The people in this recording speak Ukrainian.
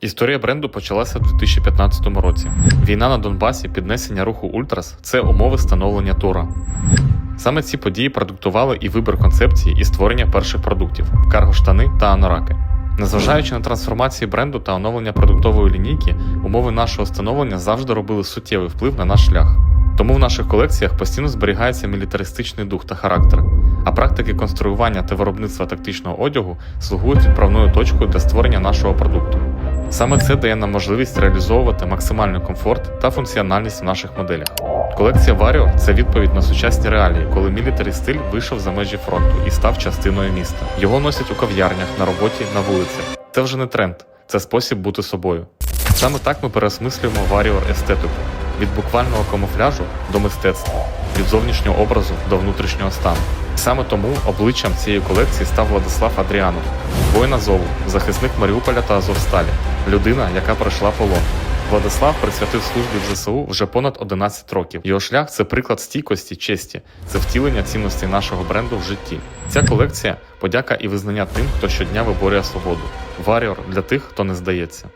Історія бренду почалася в 2015 році. Війна на Донбасі, піднесення руху Ультрас це умови становлення тура. Саме ці події продуктували і вибір концепції і створення перших продуктів карго-штани та анараки. Незважаючи на трансформації бренду та оновлення продуктової лінійки, умови нашого становлення завжди робили суттєвий вплив на наш шлях. Тому в наших колекціях постійно зберігається мілітаристичний дух та характер, а практики конструювання та виробництва тактичного одягу слугують відправною точкою для створення нашого продукту. Саме це дає нам можливість реалізовувати максимальний комфорт та функціональність в наших моделях. Колекція Warrior – це відповідь на сучасні реалії, коли мілітарі стиль вийшов за межі фронту і став частиною міста. Його носять у кав'ярнях, на роботі, на вулицях. Це вже не тренд, це спосіб бути собою. Саме так ми переосмислюємо Warrior естетику від буквального камуфляжу до мистецтва, від зовнішнього образу до внутрішнього стану. Саме тому обличчям цієї колекції став Владислав Адріанов, воїн Азову, захисник Маріуполя та Азовсталі, людина, яка пройшла полон. Владислав присвятив службі в ЗСУ вже понад 11 років. Його шлях це приклад стійкості, честі, це втілення цінностей нашого бренду в житті. Ця колекція подяка і визнання тим, хто щодня виборює свободу. Варіор для тих, хто не здається.